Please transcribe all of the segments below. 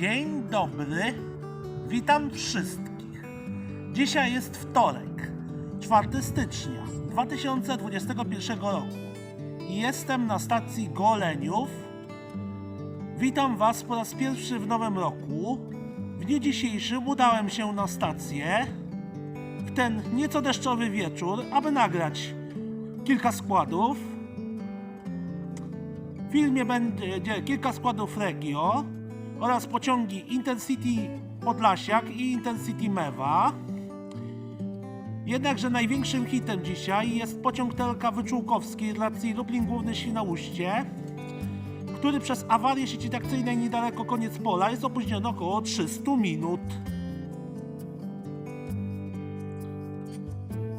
Dzień dobry, witam wszystkich. Dzisiaj jest wtorek, 4 stycznia 2021 roku. Jestem na stacji Goleniów. Witam Was po raz pierwszy w nowym roku. W dniu dzisiejszym udałem się na stację w ten nieco deszczowy wieczór, aby nagrać kilka składów. W filmie będzie kilka składów Regio oraz pociągi Intercity Podlasiak i Intercity Mewa. Jednakże największym hitem dzisiaj jest pociąg Telka Wyczółkowskiej relacji Lublin Główny Świnoujście, który przez awarię sieci trakcyjnej niedaleko koniec pola jest opóźniony około 300 minut.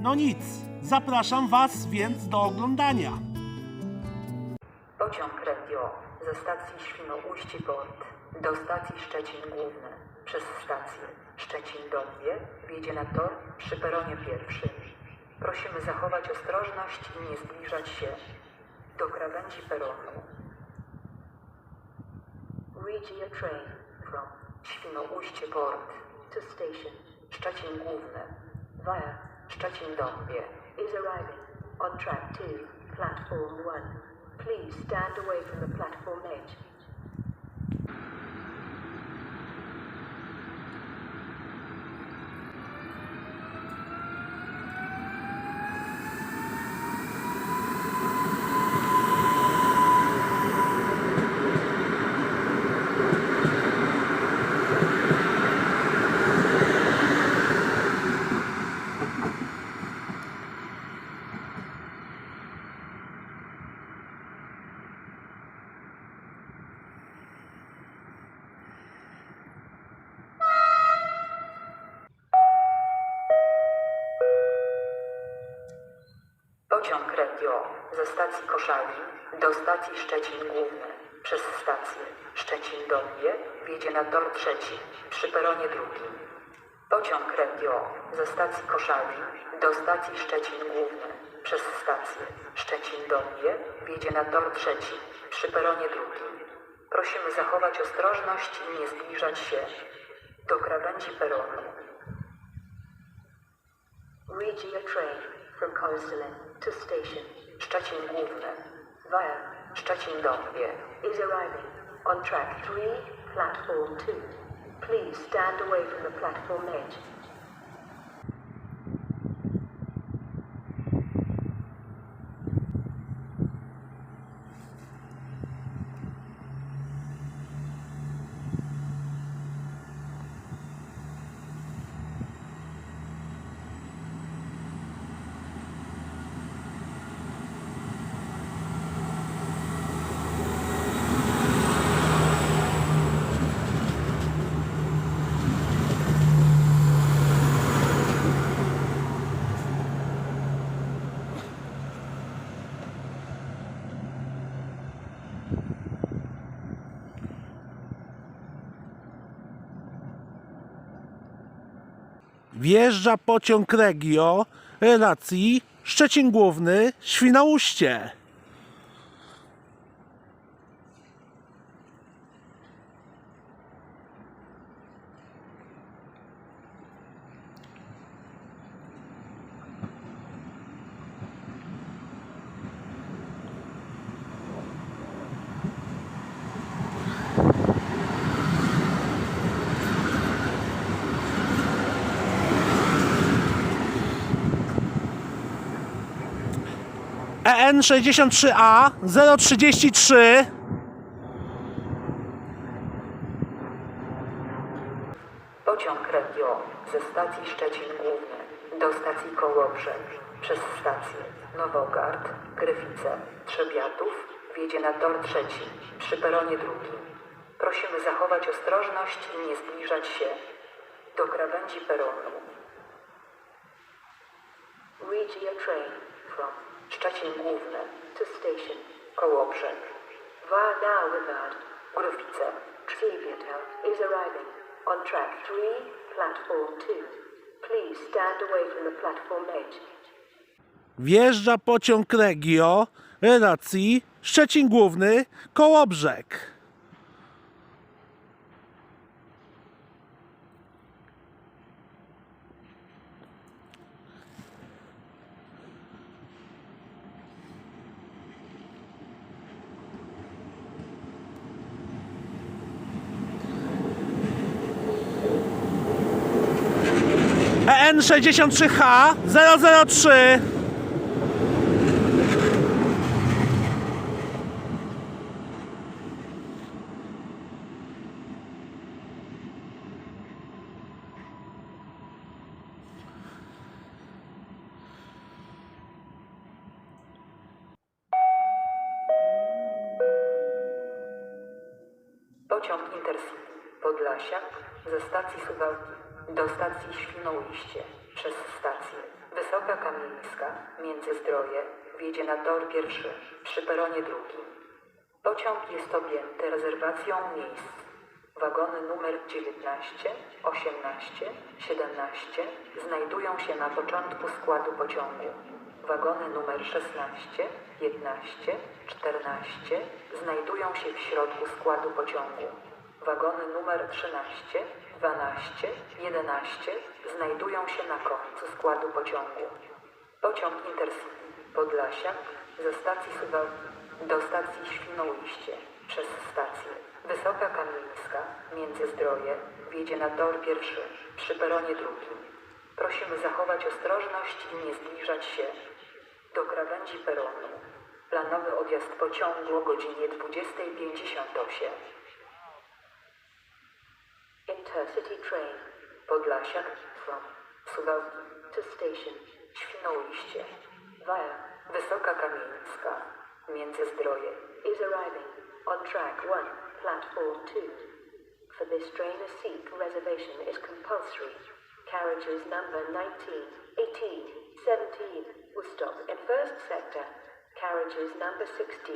No nic, zapraszam Was więc do oglądania. Pociąg Regio ze stacji Świnoujście Port do stacji Szczecin Główny przez stację Szczecin Dąbie wjedzie na tor przy peronie pierwszym. Prosimy zachować ostrożność i nie zbliżać się do krawędzi peronu. Regia train from Świnoujście Port to station Szczecin Główny via Szczecin Dąbie is arriving on track 2, platform 1. Please stand away from the platform edge. Pociąg Regio ze stacji Koszalin do stacji Szczecin Główny przez stację Szczecin Dąbie wjedzie na tor trzeci przy peronie drugim. Pociąg Regio ze stacji Koszalin do stacji Szczecin Główny przez stację Szczecin Dąbie wjedzie na tor trzeci przy peronie drugim. Prosimy zachować ostrożność i nie zbliżać się do krawędzi peronu. Regia train from Koszalin to station Szczecin Główny via Szczecin Dąbie is arriving on track 3, platform 2. Please stand away from the platform edge. Wjeżdża pociąg Regio relacji Szczecin Główny Świnoujście. EN 63A 033 Pociąg Regio ze stacji Szczecin Główny do stacji Kołobrzeg przez stację Nowogard, Gryfice, Trzebiatów wjedzie na tor trzeci przy peronie drugim. Prosimy zachować ostrożność i nie zbliżać się do krawędzi peronu. Regia train from Szczecin Główny to station Kołobrzeg via Nowogard, Gryfice, Trzebiatów is arriving on track 3, platform 2. Please stand away from the platform edge. Wjeżdża pociąg Regio relacji Szczecin Główny Kołobrzeg. N63H 003 Pociąg Intercity Podlasia ze stacji Suwałki do stacji Świnoujście przez stację Wysoka Kamieńska Międzyzdroje wjedzie na tor pierwszy przy peronie drugim. Pociąg jest objęty rezerwacją miejsc. Wagony numer 19, 18, 17 znajdują się na początku składu pociągu. Wagony numer 16, 15, 14 znajdują się w środku składu pociągu. Wagony numer 13, 12, 11 znajdują się na końcu składu pociągu. Pociąg Intercity Podlasia ze stacji Suwałki do stacji Świnoujście przez stację Wysoka Kamieńska Międzyzdroje wjedzie na tor pierwszy przy peronie drugim. Prosimy zachować ostrożność i nie zbliżać się do krawędzi peronu. Planowy odjazd pociągu o godzinie 20.58. Intercity train. Podlasia from Suwałki to station Świnoujście via Wysoka Kamieńska. Międzyzdroje is arriving on track 1 platform 2 For this train a seat reservation is compulsory. Carriages number 19 18 17 will stop in first sector. Carriages number 16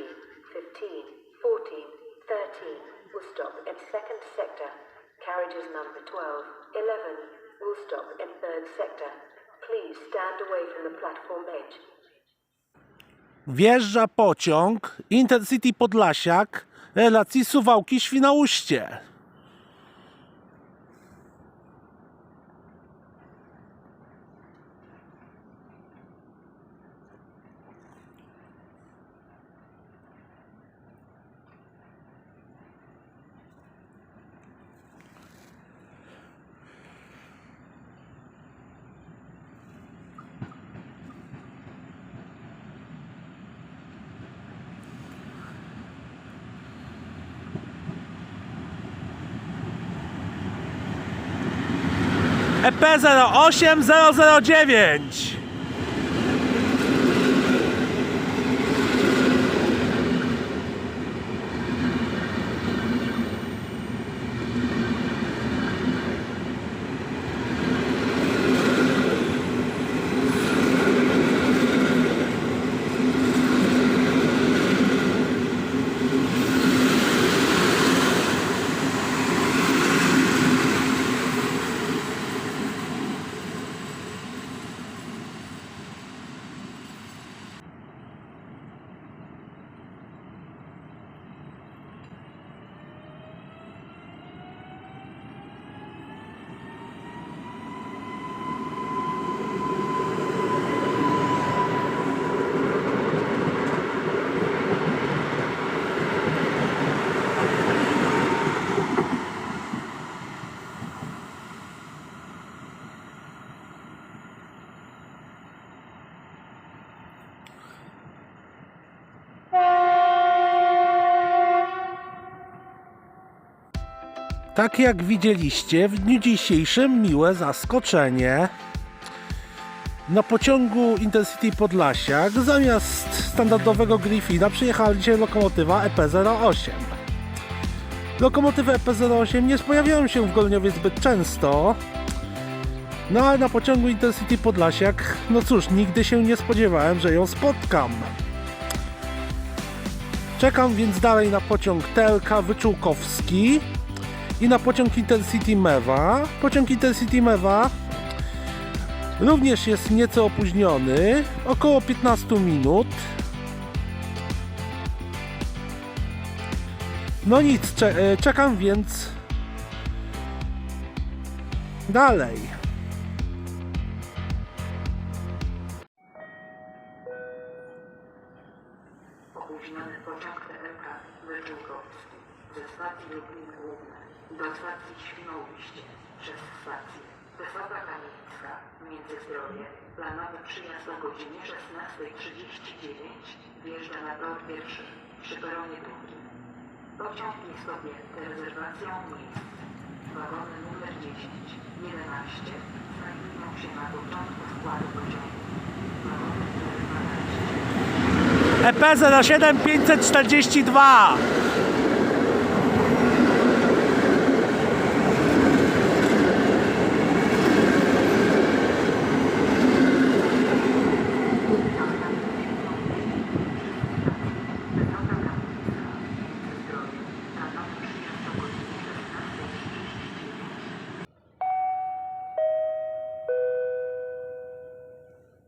15 14 13 will stop in second sector Carriages number 12, 11 will stop in third sector. Please stand away from the platform edge. Wjeżdża pociąg Intercity Podlasiak relacji Suwałki-Świnoujście. E EP08009 Tak jak widzieliście, w dniu dzisiejszym miłe zaskoczenie. Na pociągu Intercity Podlasiak zamiast standardowego Griffina przyjechała dzisiaj lokomotywa EP08. Lokomotywy EP08 nie pojawiają się w Golniowie zbyt często. No ale na pociągu Intercity Podlasiak, no cóż, nigdy się nie spodziewałem, że ją spotkam. Czekam więc dalej na pociąg TLK Wyczółkowski i na pociąg Intercity Mewa. Pociąg Intercity Mewa również jest nieco opóźniony, około 15 minut. No nic, e, czekam więc dalej. Wjeżdża na tor pierwszy, przy peronie drugim. Pociąg objęty rezerwacją miejsc. Wagony numer 10, 11 znajdują się na początku składu pociągu. Wagony numer 12 EP 07 542.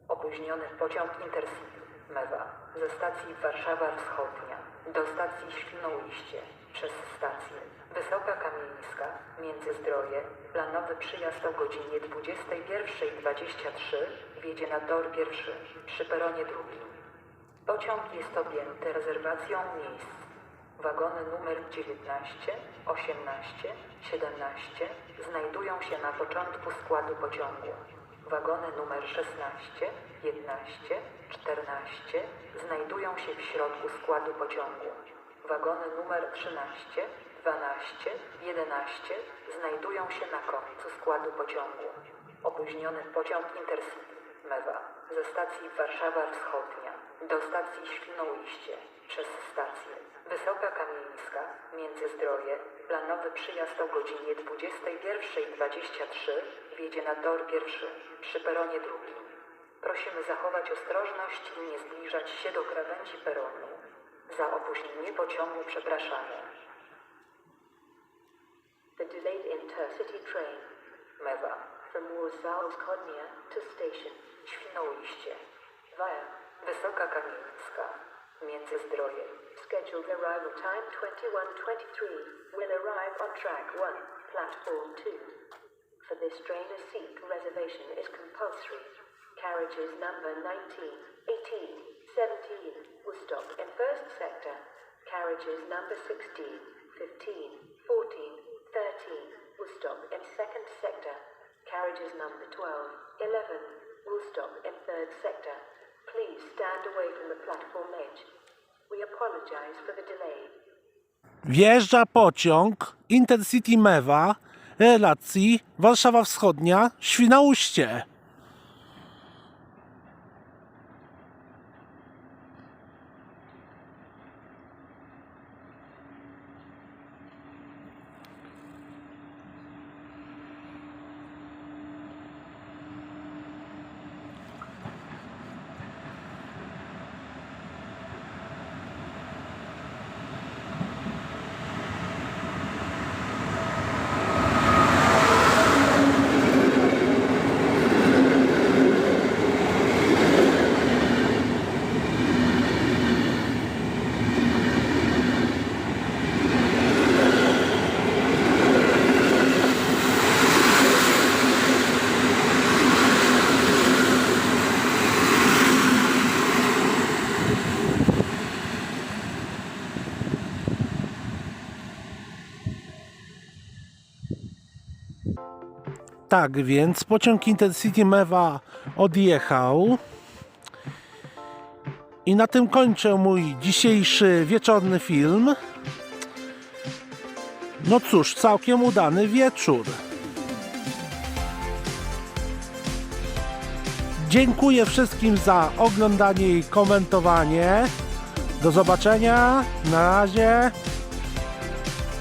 Opóźniony pociąg Intercity Mewa ze stacji Warszawa Wschodnia do stacji Świnoujście przez stację Wysoka Kamieńska Międzyzdroje planowy przyjazd o godzinie 21.23 wjedzie na tor pierwszy przy peronie drugim. Pociąg jest objęty rezerwacją miejsc. Wagony numer 19, 18, 17 znajdują się na początku składu pociągu. Wagony numer 16, 11, 14 znajdują się w środku składu pociągu. Wagony numer 13, 12, 11 znajdują się na końcu składu pociągu. Opóźniony pociąg Intercity Mewa ze stacji Warszawa Wschodnia do stacji Świnoujście przez stację Wysoka Kamieńska Międzyzdroje planowy przyjazd o godzinie 21.23 wjedzie na tor pierwszy przy peronie drugim. Prosimy zachować ostrożność i nie zbliżać się do krawędzi peronu. Za opóźnienie pociągu przepraszamy. The delayed intercity train Mewa from Warsaw Wschodnia to station Świnoujście via Wysoka Kamieńska Scheduled arrival time 2123 will arrive on track 1, platform 2. For this train a seat reservation is compulsory. Carriages number 19, 18, 17 will stop in first sector. Carriages number 16, 15, 14, 13 will stop in second sector. Carriages number 12, 11 will stop in third sector. Please stand away from the platform edge. We apologize for the delay. Wjeżdża pociąg Intercity Mewa relacji Warszawa Wschodnia Świnoujście. Tak więc pociąg Intercity Mewa odjechał. I na tym kończę mój dzisiejszy wieczorny film. No cóż, całkiem udany wieczór. Dziękuję wszystkim za oglądanie i komentowanie. Do zobaczenia. Na razie.